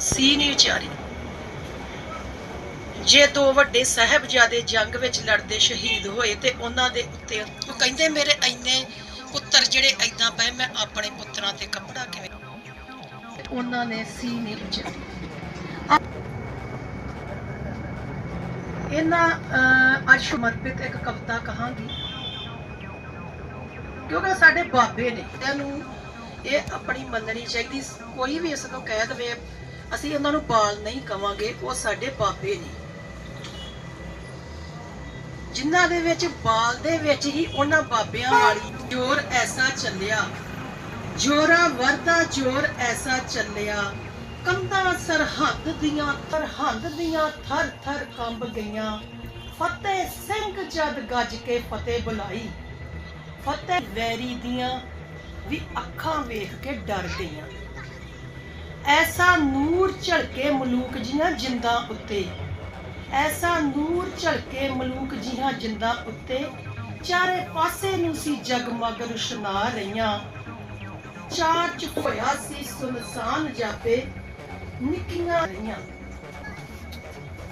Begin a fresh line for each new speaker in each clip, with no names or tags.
ਸੀ ਨਹੀਂ ਵਿਚਾਰੀ ਜੇ ਦੋ ਵੱਡੇ ਸਾਹਿਬਜ਼ਾਦੇ ਜੰਗ ਵਿੱਚ ਲੜਦੇ ਸ਼ਹੀਦ ਹੋਏ ਤੇ ਉਹਨਾਂ ਦੇ ਉੱਤੇ ਉਹ ਕਹਿੰਦੇ ਮੇਰੇ ਇੰਨੇ ਪੁੱਤਰ ਜਿਹੜੇ ਐਦਾਂ ਪਏ ਮੈਂ ਆਪਣੇ ਪੁੱਤਰਾਂ ਤੇ ਕੱਪੜਾ ਕਿਵੇਂ ਉਹਨਾਂ ਨੇ ਸੀ ਨਹੀਂ ਵਿਚਾਰੀ ਇਹਨਾਂ ਅੱਜ ਸਮਰਪਿਤ ਇੱਕ ਕਵਿਤਾ ਕਹਾਂਗੀ। ਕਿਉਂਕਿ ਸਾਡੇ ਬਾਬੇ ਨੇ। ਤੈਨੂੰ ਇਹ ਆਪਣੀ ਮੰਨਣੀ ਚਾਹੀਦੀ। ਕੋਈ ਵੀ ਇਸ ਨੂੰ ਕਹਿ ਦਵੇ ਅਸੀਂ ਉਹਨਾਂ ਨੂੰ ਬਾਲ ਨਹੀਂ ਕਵਾਂਗੇ, ਉਹ ਸਾਡੇ ਬਾਬੇ ਨੇ। ਜਿਨ੍ਹਾਂ ਦੇ ਵਿੱਚ, ਬਾਲ ਦੇ ਵਿੱਚ ਹੀ ਉਹਨਾਂ ਬਾਬਿਆਂ ਵਾਲੀ ਜੋਰ ਐਸਾ ਚੱਲਿਆ। ਜੋਰਾ ਵਰਦਾ ਜੋਰ ਐਸਾ ਚੱਲਿਆ। ਕੰਧਾਂ ਸਰਹੱਦ ਦੀਆਂ ਸਰਹੱਦ ਦੀਆਂ ਥਰ ਥਰ ਕੰਬ ਗਈਆਂ। ਫਤਿਹ ਸਿੰਘ ਜਦ ਗੱਜ ਕੇ ਫਤਿਹ ਬੁਲਾਈ। ਫਤਿਹ ਵੈਰੀ ਦੀਆਂ ਵੀ ਅੱਖਾਂ ਵੇਖ ਕੇ ਡਰ ਗਈਆਂ। ਐਸਾ ਨੂਰ ਝਲਕੇ ਮਲੂਕ ਜੀਆਂ ਜਿੰਦਾਂ ਉੱਤੇ। ਐਸਾ ਨੂਰ ਝਲਕੇ ਮਲੂਕ ਜੀਆਂ ਜਿੰਦਾਂ ਉੱਤੇ। ਚਾਰੇ ਪਾਸੇ ਨੂੰ ਸੀ ਜਗਮਗ ਰੁਸ਼ਨਾ ਰਹੀਆਂ। ਚਾਰ ਚ ਹੋਇਆ ਸੀ ਸੁਨਸਾਨ ਜਾਪੇ ਨਿੱਕੀਆਂ ਰਹੀਆਂ।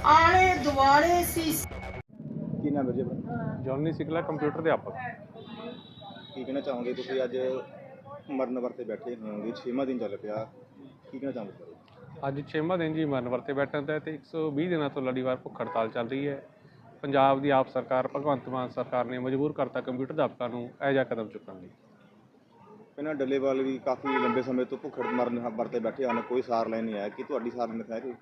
ਆਲੇ ਦੁਆਲੇ ਸੀ
ਕੀ ਨਾਮ ਹੈ ਜੀ?
ਜੌਨੀ ਸਿਕਲਾ ਕੰਪਿਊਟਰ ਦੇ ਅਧਿਆਪਕ
ਕੀ ਕਹਿਣਾ ਚਾਹੋਗੇ? ਤੁਸੀਂ ਅੱਜ ਮਰਨ ਵਰਤੇ ਬੈਠੇ ਹੋਵੋਗੇ 6ਵਾਂ ਦਿਨ ਚੱਲ ਪਿਆ। ਕੀ ਕਹਿਣਾ ਸਰ?
ਅੱਜ 6ਵਾਂ ਦਿਨ ਜੀ ਮਰਨ ਵਰਤੇ ਬੈਠਣ ਦਾ ਤੇ 120 ਦਿਨਾਂ ਤੋਂ ਲੜੀਵਾਰ ਭੁੱਖ ਹੜਤਾਲ ਚੱਲ ਰਹੀ ਹੈ। ਪੰਜਾਬ ਦੀ ਆਪ ਸਰਕਾਰ ਭਗਵੰਤ ਮਾਨ ਸਰਕਾਰ ਨੇ ਮਜਬੂਰ ਕਰਤਾ ਕੰਪਿਊਟਰ ਅਧਿਆਪਕਾਂ ਨੂੰ ਇਹ ਜਿਹਾ ਕਦਮ ਚੁੱਕਣ ਲਈ।
ਪਹਿਲਾਂ ਡੱਲੇਵਾਲ ਵੀ ਕਾਫੀ ਲੰਬੇ ਸਮੇਂ ਤੋਂ ਭੁੱਖ ਮਰਨ ਵਰਤੇ ਬੈਠੇ ਹਨ ਕੋਈ ਸਾਰ ਲੈਣ ਨਹੀਂ ਆਇਆ। ਕਿ ਤੁਹਾਡੀ ਸਾਰ ਲੈਣ ਹੈ ਕੋਈ?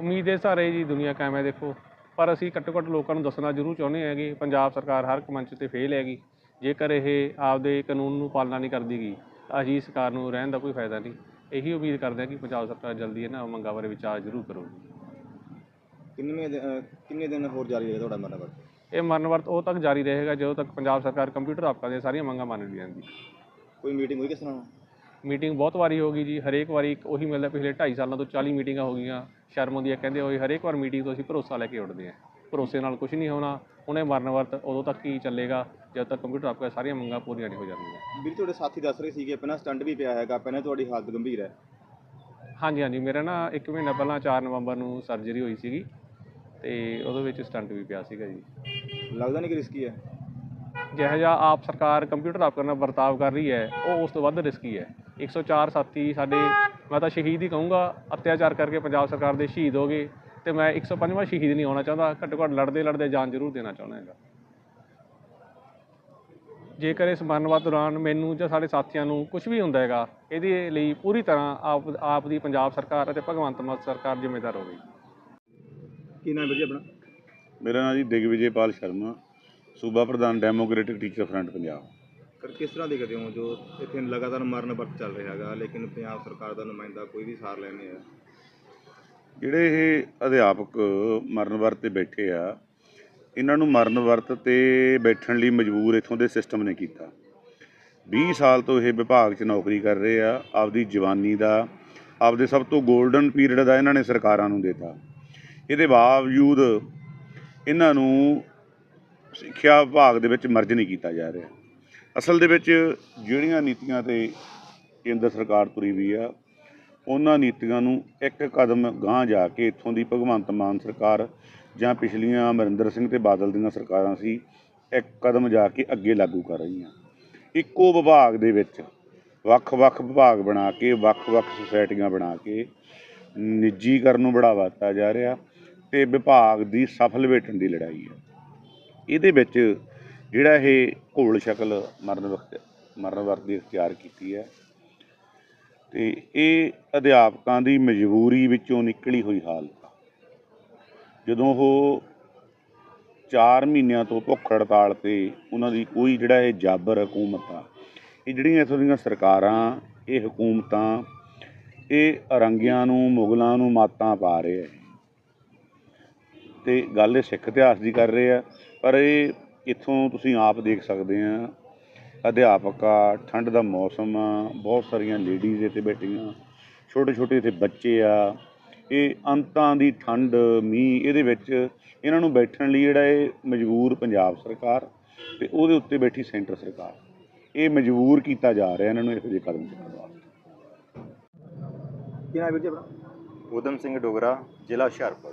ਉਮੀਦ ਦੇ ਸਾਰੇ ਜੀ ਦੁਨੀਆ ਕਾਇਮ ਹੈ ਦੇਖੋ। ਪਰ ਅਸੀਂ ਘੱਟੋ ਘੱਟ ਲੋਕਾਂ ਨੂੰ ਦੱਸਣਾ ਜ਼ਰੂਰ ਚਾਹੁੰਦੇ ਹਾਂ ਕਿ ਪੰਜਾਬ ਸਰਕਾਰ ਹਰ ਇੱਕ ਮੰਚ ਤੇ ਫੇਲ ਹੈਗੀ। ਜੇਕਰ ਇਹ ਆਪਦੇ ਕਾਨੂੰਨ ਨੂੰ ਪਾਲਣਾ ਨਹੀਂ ਕਰਦੀ ਗੀ ਤਾਂ ਅਜਿਹੀ ਸਰਕਾਰ ਨੂੰ ਰਹਿਣ ਦਾ ਕੋਈ ਫਾਇਦਾ ਨਹੀਂ। ਇਹੀ ਉਮੀਦ ਕਰਦੇ ਹਾਂ ਕਿ ਪੰਜਾਬ ਸਰਕਾਰ ਜਲਦੀ ਇਹਨਾਂ ਮੰਗਾਂ ਬਾਰੇ ਵਿਚਾਰ ਜ਼ਰੂਰ ਕਰੂਗੀ।
ਕਿੰਨੇ ਕਿੰਨੇ ਦਿਨ ਹੋਰ ਜਾਰੀ ਰਹੇਗਾ ਤੁਹਾਡਾ ਮਰਨ ਵਰਤ?
ਇਹ ਮਰਨ ਵਰਤ ਉਦੋਂ ਤੱਕ ਜਾਰੀ ਰਹੇਗਾ ਜਦੋਂ ਤੱਕ ਪੰਜਾਬ ਸਰਕਾਰ ਕੰਪਿਊਟਰ ਅਧਿਆਪਕਾਂ ਦੀਆਂ ਸਾਰੀਆਂ ਮੰਗਾਂ ਮੰਨ ਨਹੀਂ ਜਾਂਦੀ
ਕੋਈ ਮੀਟਿੰਗ ਹੋਈ ਕਿਸ ਨਾਲ
ਮੀਟਿੰਗ ਬਹੁਤ ਵਾਰੀ ਹੋ ਗਈ ਜੀ ਹਰੇਕ ਵਾਰੀ ਉਹੀ ਮਿਲਦਾ ਪਿਛਲੇ 2.5 ਸਾਲਾਂ ਤੋਂ 40 ਮੀਟਿੰਗਾਂ ਹੋ ਗਈਆਂ। ਸ਼ਰਮ ਆਉਂਦੀ ਹੈ ਕਹਿੰਦੇ ਹੋਏ ਹਰੇਕ ਵਾਰ ਮੀਟਿੰਗ ਤੋਂ ਅਸੀਂ ਭਰੋਸਾ ਲੈ ਕੇ ਉੱਠਦੇ ਹਾਂ। ਭਰੋਸੇ ਨਾਲ ਕੁਝ ਨਹੀਂ ਹੋਣਾ ਇਹ ਮਰਨ ਵਰਤ ਉਦੋਂ ਤੱਕ ਹੀ ਚੱਲੇਗਾ ਜਦੋਂ ਤੱਕ ਕੰਪਿਊਟਰ ਆਪਕਾ ਸਾਰੀਆਂ ਮੰਗਾਂ ਪੂਰੀਆਂ ਨਹੀਂ ਹੋ ਜਾਂਦੀਆਂ
ਵੀਰ ਤੁਹਾਡੇ ਸਾਥੀ ਦੱਸ ਰਹੇ ਸੀਗੇ ਪਹਿਲਾਂ ਸਟੰਟ ਵੀ ਪਿਆ ਹੈਗਾ ਪਹਿਲਾਂ ਤੁਹਾਡੀ ਹਾਲਤ ਗੰਭੀਰ ਹੈ।
ਹਾਂਜੀ ਹਾਂਜੀ ਮੇਰਾ ਨਾ ਇੱਕ ਮਹੀਨਾ ਪਹਿਲਾਂ 4 ਨਵੰਬਰ ਨੂੰ ਸਰਜਰੀ ਹੋਈ ਸੀਗੀ ਤੇ ਉਹਦੇ ਵਿੱਚ ਸਟੰਟ ਵੀ ਪਿਆ ਸੀਗਾ ਜੀ।
ਲੱਗਦਾ ਨਹੀਂ ਕਿ ਰਿਸਕੀ ਹੈ?
ਜਿਹੋ ਜਿਹਾ ਆਪ ਸਰਕਾਰ ਕੰਪਿਊਟਰ ਆਪ ਨਾਲ ਵਰਤਾਵ ਕਰ ਰਹੀ ਹੈ ਉਹ ਉਸ ਤੋਂ ਵੱਧ ਰਿਸਕੀ ਹੈ। 104 ਸਾਥੀ ਸਾਡੇ ਮੈਂ ਤਾਂ ਸ਼ਹੀਦ ਹੀ ਕਹੂੰਗਾ ਅਤਿਆਚਾਰ ਕਰਕੇ ਪੰਜਾਬ ਸਰਕਾਰ ਦੇ ਸ਼ਹੀਦ ਹੋ ਗਏ। ਤੇ ਮੈਂ 105ਵਾਂ ਸ਼ਹੀਦ ਨਹੀਂ ਹੋਣਾ ਚਾਹੁੰਦਾ ਘੱਟੋ ਘੱਟ ਲੜਦੇ ਲੜਦੇ ਜਾਨ ਜ਼ਰੂਰ ਦੇਣਾ ਚਾਹੁੰਦਾ ਹੈਗਾ। ਜੇਕਰ ਇਸ ਮਰਨਵਾਦ ਦੌਰਾਨ ਮੈਨੂੰ ਜਾਂ ਸਾਡੇ ਸਾਥੀਆਂ ਨੂੰ ਕੁਝ ਵੀ ਹੁੰਦਾ ਹੈਗਾ ਇਹਦੇ ਲਈ ਪੂਰੀ ਤਰ੍ਹਾਂ ਆਪ ਆਪ ਦੀ ਪੰਜਾਬ ਸਰਕਾਰ ਅਤੇ ਭਗਵੰਤ ਮਾਨ ਸਰਕਾਰ ਜ਼ਿੰਮੇਦਾਰ ਹੋਵੇਗੀ।
ਕੀ ਨਾਮ ਹੈ ਜੀ ਆਪਣਾ?
ਮੇਰਾ ਨਾਮ ਜੀ ਦਿਗਵਿਜੇਪਾਲ ਸ਼ਰਮਾ ਸੂਬਾ ਪ੍ਰਧਾਨ democratic teacher front Punjab.
Sir ਕਿਸ ਤਰ੍ਹਾਂ ਦੇਖਦੇ ਹੋ ਜੋ ਇੱਥੇ ਲਗਾਤਾਰ ਮਰਨ ਵਰਤ ਚੱਲ ਰਿਹਾ ਹੈਗਾ ਲੇਕਿਨ ਪੰਜਾਬ ਸਰਕਾਰ ਦਾ ਨੁਮਾਇੰਦਾ ਕੋਈ ਵੀ ਸਾਰ ਲੈਣ ਆਇਆ?
ਜਿਹੜੇ ਇਹ ਅਧਿਆਪਕ ਮਰਨ ਵਰਤ ਤੇ ਬੈਠੇ ਆ, ਇਹਨਾਂ ਨੂੰ ਮਰਨ ਵਰਤ ਤੇ ਬੈਠਣ ਲਈ ਮਜਬੂਰ ਇਥੋਂ ਦੇ ਸਿਸਟਮ ਨੇ ਕੀਤਾ। 20 ਸਾਲ ਤੋਂ ਇਹ ਵਿਭਾਗ 'ਚ ਨੌਕਰੀ ਕਰ ਰਹੇ ਆ, ਆਪਦੀ ਜਵਾਨੀ ਦਾ, ਆਪਦੇ ਸਭ ਤੋਂ 골ਡਨ ਪੀਰੀਅਡ ਦਾ ਇਹਨਾਂ ਨੇ ਸਰਕਾਰਾਂ ਨੂੰ ਦਿੱਤਾ। ਇਹਦੇ ਬਾਵਜੂਦ ਇਹਨਾਂ ਨੂੰ ਸਿੱਖਿਆ ਵਿਭਾਗ ਦੇ ਵਿੱਚ ਮਰਜ ਨਹੀਂ ਕੀਤਾ ਜਾ ਰਿਹਾ। ਅਸਲ ਦੇ ਵਿੱਚ ਜਿਹੜੀਆਂ ਨੀਤੀਆਂ ਤੇ ਕੇਂਦਰ ਸਰਕਾਰ ਤੁਰੀ ਵੀ ਆ ਉਹਨਾਂ ਨੀਤੀਆਂ ਨੂੰ ਇੱਕ ਕਦਮ ਗਾਂਹ ਜਾ ਕੇ ਇੱਥੋਂ ਦੀ ਭਗਵੰਤ ਮਾਨ ਸਰਕਾਰ ਜਾਂ ਪਿਛਲੀਆਂ ਅਮਰਿੰਦਰ ਸਿੰਘ ਤੇ ਬਾਦਲ ਦੀਆਂ ਸਰਕਾਰਾਂ ਸੀ, ਇੱਕ ਕਦਮ ਜਾ ਕੇ ਅੱਗੇ ਲਾਗੂ ਕਰ ਰਹੀਆਂ। ਇੱਕੋ ਵਿਭਾਗ ਦੇ ਵਿੱਚ ਵੱਖ-ਵੱਖ ਵਿਭਾਗ ਬਣਾ ਕੇ ਵੱਖ-ਵੱਖ ਸੁਸਾਇਟੀਆਂ ਬਣਾ ਕੇ ਨਿੱਜੀਕਰਨ ਨੂੰ ਬੜਾਵਾ ਦਿੱਤਾ ਜਾ ਰਿਹਾ ਤੇ ਵਿਭਾਗ ਦੀ ਸਫਲ ਵੇਟਣ ਦੀ ਲੜਾਈ ਹੈ। ਇਹਦੇ ਵਿੱਚ ਜਿਹੜਾ ਇਹ ਘੋਲ ਸ਼ਕਲ ਮਰਨ ਵਕਤ ਮਰਨ ਵਰਤ ਦੀ ਇਖਤਿਆਰ ਕੀਤੀ ਹੈ ਤੇ ਇਹ ਅਧਿਆਪਕਾਂ ਦੀ ਮਜਬੂਰੀ ਵਿੱਚੋਂ ਨਿਕਲੀ ਹੋਈ ਹਾਲਤ ਜਦੋਂ ਉਹ 4 ਮਹੀਨਿਆਂ ਤੋਂ ਭੁੱਖ ਹੜਤਾਲ ਤੇ ਉਹਨਾਂ ਦੀ ਕੋਈ ਜਿਹੜਾ ਇਹ ਜਾਬਰ ਹਕੂਮਤ ਆ, ਇਹ ਜਿਹੜੀਆਂ ਇੱਥੋਂ ਦੀਆਂ ਸਰਕਾਰਾਂ, ਇਹ ਹਕੂਮਤਾਂ, ਇਹ ਅਰੰਗਿਆਂ ਨੂੰ, ਮੁਗਲਾਂ ਨੂੰ ਮਾਤਾਂ ਪਾ ਰਹੇ ਆ। ਤੇ ਗੱਲ ਇਹ ਸਿੱਖ ਇਤਿਹਾਸ ਦੀ ਕਰ ਰਹੇ ਆ, ਪਰ ਇਹ ਇੱਥੋਂ ਤੁਸੀਂ ਆਪ ਦੇਖ ਸਕਦੇ ਆ ਅਧਿਆਪਕ ਆ ਠੰਡ ਦਾ ਮੌਸਮ ਆ ਬਹੁਤ ਸਾਰੀਆਂ ਲੇਡੀਜ਼ ਇੱਥੇ ਬੈਠੀਆਂ ਛੋਟੇ ਛੋਟੇ ਇੱਥੇ ਬੱਚੇ ਆ ਇਹ ਅੰਤਾਂ ਦੀ ਠੰਡ ਮੀਂਹ ਇਹਦੇ ਵਿੱਚ ਇਹਨਾਂ ਨੂੰ ਬੈਠਣ ਲਈ ਜਿਹੜਾ ਇਹ ਮਜਬੂਰ ਪੰਜਾਬ ਸਰਕਾਰ ਤੇ ਉਹਦੇ ਉੱਤੇ ਬੈਠੀ ਸੈਂਟਰ ਸਰਕਾਰ। ਇਹ ਮਜਬੂਰ ਕੀਤਾ ਜਾ ਰਿਹਾ ਇਹਨਾਂ ਨੂੰ ਇਹੋ ਜਿਹੇ ਕਦਮ ਚੁੱਕਣ ਵਾਸਤੇ।
ਕੀ ਨਾਮ ਵੀਰ ਜੀ ਆਪਣਾ?
ਊਧਮ ਸਿੰਘ ਡੋਗਰਾ ਜ਼ਿਲ੍ਹਾ ਹੁਸ਼ਿਆਰਪੁਰ।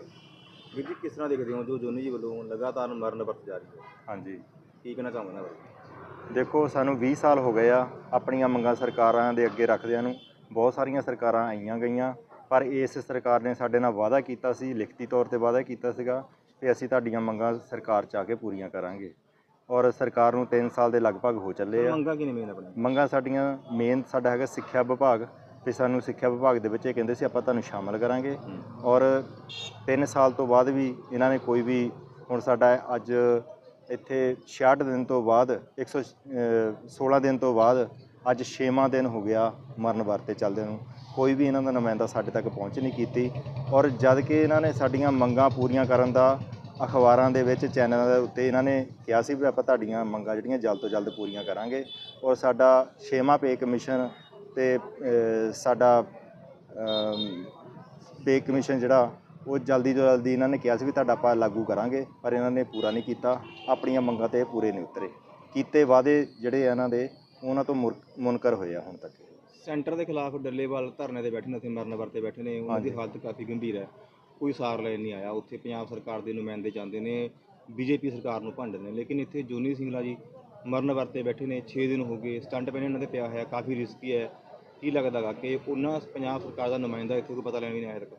ਵੀਰ ਜੀ ਕਿਸ ਤਰ੍ਹਾਂ ਦੇਖਦੇ ਹੋ ਜੋ ਜੋਨੀ ਜੀ ਵੱਲੋਂ ਲਗਾਤਾਰ ਮਰਨ ਵਰਤ ਜਾ ਰਹੀ ਹੈ?
ਹਾਂਜੀ।
ਕੀ ਕਹਿਣਾ ਚਾਹੋਗੇ ਨਾ ਬਾਰੇ?
ਦੇਖੋ ਸਾਨੂੰ 20 ਸਾਲ ਹੋ ਗਏ ਆ ਆਪਣੀਆਂ ਮੰਗਾਂ ਸਰਕਾਰਾਂ ਦੇ ਅੱਗੇ ਰੱਖਦਿਆਂ ਨੂੰ। ਬਹੁਤ ਸਾਰੀਆਂ ਸਰਕਾਰਾਂ ਆਈਆਂ ਗਈਆਂ ਪਰ ਇਸ ਸਰਕਾਰ ਨੇ ਸਾਡੇ ਨਾਲ ਵਾਅਦਾ ਕੀਤਾ ਸੀ ਲਿਖਤੀ ਤੌਰ ਤੇ ਵਾਅਦਾ ਕੀਤਾ ਸੀਗਾ ਕਿ ਅਸੀਂ ਤੁਹਾਡੀਆਂ ਮੰਗਾਂ ਸਰਕਾਰ ਚ ਆ ਕੇ ਪੂਰੀਆਂ ਕਰਾਂਗੇ। ਔਰ ਸਰਕਾਰ ਨੂੰ 3 ਸਾਲ ਦੇ ਲਗਭਗ ਹੋ ਚੱਲੇ ਆ।
ਮੰਗਾ ਕਿਨੇ ਮੇਨ ਆਪਣੇ
ਮੰਗਾਂ ਸਾਡੀਆਂ ਮੇਨ ਸਾਡਾ ਹੈਗਾ ਸਿੱਖਿਆ ਵਿਭਾਗ ਤੇ ਸਾਨੂੰ ਸਿੱਖਿਆ ਵਿਭਾਗ ਦੇ ਵਿੱਚ ਇਹ ਕਹਿੰਦੇ ਸੀ ਆਪਾਂ ਤੁਹਾਨੂੰ ਸ਼ਾਮਲ ਕਰਾਂਗੇ। ਔਰ 3 ਸਾਲ ਤੋਂ ਬਾਅਦ ਵੀ ਇਹਨਾਂ ਨੇ ਕੋਈ ਵੀ ਹੁਣ ਸਾਡਾ ਅੱਜ ਇੱਥੇ 66 ਦਿਨ ਤੋਂ ਬਾਅਦ 116 ਦਿਨ ਤੋਂ ਬਾਅਦ ਅੱਜ 6ਵਾਂ ਦਿਨ ਹੋ ਗਿਆ ਮਰਨ ਵਰਤੇ ਚੱਲਦੇ ਨੂੰ। ਕੋਈ ਵੀ ਇਹਨਾਂ ਦਾ ਨੁਮਾਇੰਦਾ ਸਾਡੇ ਤੱਕ ਪਹੁੰਚ ਨਹੀਂ ਕੀਤੀ ਔਰ ਜਦ ਕਿ ਇਹਨਾਂ ਨੇ ਸਾਡੀਆਂ ਮੰਗਾਂ ਪੂਰੀਆਂ ਕਰਨ ਦਾ ਅਖਬਾਰਾਂ ਦੇ ਵਿੱਚ, ਚੈਨਲਾਂ ਦੇ ਉੱਤੇ ਇਹਨਾਂ ਨੇ ਕਿਹਾ ਸੀ ਵੀ ਆਪਾਂ ਤੁਹਾਡੀਆਂ ਮੰਗਾਂ ਜਿਹੜੀਆਂ ਜਲਦ ਤੋਂ ਜਲਦ ਪੂਰੀਆਂ ਕਰਾਂਗੇ ਔਰ ਸਾਡਾ 6ਵਾਂ ਪੇ ਕਮਿਸ਼ਨ ਤੇ ਸਾਡਾ ਪੇ ਕਮਿਸ਼ਨ ਜਿਹੜਾ ਉਹ ਜਲਦੀ ਤੋਂ ਜਲਦੀ ਇਹਨਾਂ ਨੇ ਕਿਹਾ ਸੀ ਵੀ ਤੁਹਾਡਾ ਆਪਾਂ ਲਾਗੂ ਕਰਾਂਗੇ ਪਰ ਇਹਨਾਂ ਨੇ ਪੂਰਾ ਨਹੀਂ ਕੀਤਾ। ਆਪਣੀਆਂ ਮੰਗਾਂ ਤੇ ਪੂਰੇ ਨਹੀਂ ਉਤਰੇ। ਕੀਤੇ ਵਾਅਦੇ ਜਿਹੜੇ ਆ ਇਹਨਾਂ ਦੇ ਉਹਨਾਂ ਤੋਂ ਮੁਰ- ਮੁਨਕਰ ਹੋਏ ਆ ਹੁਣ ਤੱਕ।
ਸੈਂਟਰ ਦੇ ਖਿਲਾਫ ਡੱਲੇਵਾਲ ਧਰਨੇ ਤੇ ਬੈਠੇ ਨੇ ਉੱਥੇ ਮਰਨ ਵਰਤੇ ਬੈਠੇ ਨੇ। ਉਹਨਾਂ ਦੀ। ਹਾਲਤ ਕਾਫੀ ਗੰਭੀਰ ਹੈ। ਕੋਈ ਸਾਰ ਲੈਣ ਨਹੀਂ ਆਇਆ। ਉੱਥੇ ਪੰਜਾਬ ਸਰਕਾਰ ਦੇ ਨੁਮਾਇੰਦੇ ਜਾਂਦੇ ਨੇ ਬੀਜੇਪੀ ਸਰਕਾਰ ਨੂੰ ਭੰਡਦੇ ਨੇ। ਲੇਕਿਨ ਇੱਥੇ ਜੋਨੀ ਸਿੰਘਲਾ ਜੀ ਮਰਨ ਵਰਤੇ ਬੈਠੇ ਨੇ। 6 ਦਿਨ ਹੋ ਗਏ ਸਟੰਟ ਪੈਨ ਇਹਨਾਂ ਦੇ ਪਿਆ ਹੋਇਆ। ਕਾਫੀ ਰਿਸਕੀ ਹੈ। ਕੀ ਲੱਗਦਾਗਾ ਕਿ ਉਹਨਾਂ ਪੰਜਾਬ ਸਰਕਾਰ ਦਾ ਨੁਮਾਇੰਦਾ ਇੱਥੇ ਕੋਈ ਪਤਾ ਲੈਣ ਵੀ ਨਹੀਂ ਆਇਆ ਤੱਕ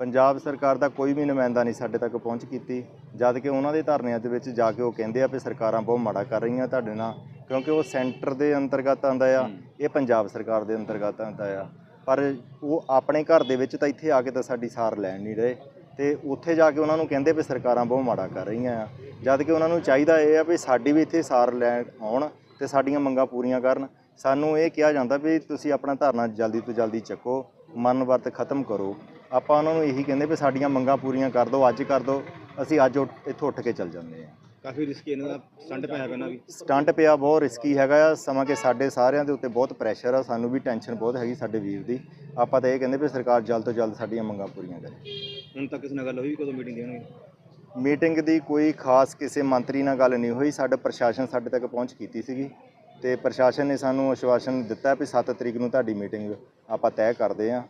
ਪੰਜਾਬ ਸਰਕਾਰ ਦਾ ਕੋਈ ਵੀ ਨੁਮਾਇੰਦਾ ਨਹੀਂ ਸਾਡੇ ਤੱਕ ਪਹੁੰਚ ਕੀਤੀ ਜਦ ਕਿ ਉਹਨਾਂ ਦੇ ਧਰਨਿਆਂ ਦੇ ਵਿੱਚ ਜਾ ਕੇ ਉਹ ਕਹਿੰਦੇ ਆ ਵੀ ਸਰਕਾਰਾਂ ਬਹੁਤ ਮਾੜਾ ਕਰ ਰਹੀਆਂ ਤੁਹਾਡੇ ਨਾਲ ਕਿਉਂਕਿ ਉਹ ਸੈਂਟਰ ਦੇ ਅੰਤਰਗਤ ਆਉਂਦਾ ਆ ਇਹ ਪੰਜਾਬ ਸਰਕਾਰ ਦੇ ਅੰਤਰਗਤ ਆਉਂਦਾ ਆ। ਪਰ ਉਹ ਆਪਣੇ ਘਰ ਦੇ ਵਿੱਚ ਤਾਂ ਇੱਥੇ ਆ ਕੇ ਤਾਂ ਸਾਡੀ ਸਾਰ ਲੈਣ ਨਹੀਂ ਰਹੇ ਤੇ ਉੱਥੇ ਜਾ ਕੇ ਉਹਨਾਂ ਨੂੰ ਕਹਿੰਦੇ ਵੀ ਸਰਕਾਰਾਂ ਬਹੁਤ ਮਾੜਾ ਕਰ ਰਹੀਆਂ ਆ। ਜਦ ਕਿ ਉਹਨਾਂ ਨੂੰ ਚਾਹੀਦਾ ਇਹ ਆ ਵੀ ਸਾਡੀ ਵੀ ਇੱਥੇ ਸਾਰ ਲੈਣ ਆਉਣ ਤੇ ਸਾਡੀਆਂ ਮੰਗਾਂ ਪੂਰੀਆਂ ਕਰਨ। ਸਾਨੂੰ ਇਹ ਕਿਹਾ ਜਾਂਦਾ ਵੀ ਤੁਸੀਂ ਆਪਣਾ ਧਰਨਾ ਜਲਦੀ ਤੋਂ ਜਲਦੀ ਚੱਕੋ ਮਨ ਵਰਤ ਖਤਮ ਕਰੋ। ਆਪਾਂ ਉਹਨਾਂ ਨੂੰ ਇਹੀ ਕਹਿੰਦੇ ਵੀ ਸਾਡੀਆਂ ਮੰਗਾਂ ਪੂਰੀਆਂ ਕਰ ਦਿਓ ਅੱਜ ਕਰ ਦਿਓ ਅਸੀਂ ਅੱਜ ਉੱਠ- ਇੱਥੋਂ ਉੱਠ ਕੇ ਚੱਲ ਜਾਂਦੇ ਹਾਂ।
ਕਾਫੀ ਰਿਸਕੀ ਇਹਨਾਂ ਦਾ ਸਟੰਟ ਪਿਆ ਹੋਇਆ ਇਹਨਾਂ ਵੀ।
ਸਟੰਟ ਪਿਆ ਬਹੁਤ ਰਿਸਕੀ ਹੈਗਾ ਆ ਸਮਾਂ ਕਿ ਸਾਡੇ ਸਾਰਿਆਂ ਦੇ ਉੱਤੇ ਬਹੁਤ ਪ੍ਰੈਸ਼ਰ ਆ ਸਾਨੂੰ ਵੀ ਟੈਨਸ਼ਨ ਬਹੁਤ ਹੈਗੀ ਸਾਡੇ ਵੀਰ ਦੀ। ਆਪਾਂ ਤਾਂ ਇਹ ਕਹਿੰਦੇ ਵੀ ਸਰਕਾਰ ਜਲਦ ਤੋਂ ਜਲਦ ਸਾਡੀਆਂ ਮੰਗਾਂ ਪੂਰੀਆਂ ਕਰੇ।
ਹੁਣ ਤੱਕ ਕਿਸੇ ਨਾਲ ਗੱਲ ਹੋਈ ਕਦੋਂ ਮੀਟਿੰਗ ਦੇਣਗੇ?
ਮੀਟਿੰਗ ਦੀ ਕੋਈ ਖਾਸ ਕਿਸੇ ਮੰਤਰੀ ਨਾਲ ਗੱਲ ਨਹੀਂ ਹੋਈ ਸਾਡਾ ਪ੍ਰਸ਼ਾਸਨ ਸਾਡੇ ਤੱਕ ਪਹੁੰਚ ਕੀਤੀ ਸੀਗੀ। ਤੇ ਪ੍ਰਸ਼ਾਸਨ ਨੇ ਸਾਨੂੰ ਆਸ਼ਵਾਸਨ ਦਿੱਤਾ ਵੀ 7 ਤਰੀਕ ਨੂੰ ਤੁਹਾਡੀ ਮੀਟਿੰਗ ਆਪਾਂ ਤੈਅ ਕਰਦੇ ਅ,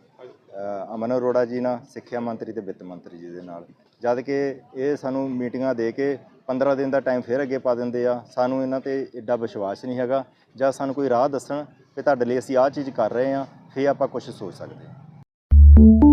ਅਮਨ ਅਰੋੜਾ ਜੀ ਨਾਲ, ਸਿੱਖਿਆ ਮੰਤਰੀ ਤੇ ਵਿੱਤ ਮੰਤਰੀ ਜੀ ਦੇ ਨਾਲ। ਜਦ ਕਿ ਇਹ ਸਾਨੂੰ ਮੀਟਿੰਗਾਂ ਦੇ ਕੇ 15 ਦਿਨ ਦਾ ਟਾਈਮ ਫਿਰ ਅੱਗੇ ਪਾ ਦਿੰਦੇ ਆ। ਸਾਨੂੰ ਇਹਨਾਂ ਤੇ ਐਡਾ ਵਿਸ਼ਵਾਸ ਨਹੀਂ ਹੈਗਾ ਜਾਂ ਸਾਨੂੰ ਕੋਈ ਰਾਹ ਦੱਸਣ ਕਿ ਤੁਹਾਡੇ ਲਈ ਅਸੀਂ ਆਹ ਚੀਜ਼ ਕਰ ਰਹੇ ਹਾਂ, ਫਿਰ ਆਪਾਂ ਕੁਝ ਸੋਚ ਸਕਦੇ ਹਾਂ।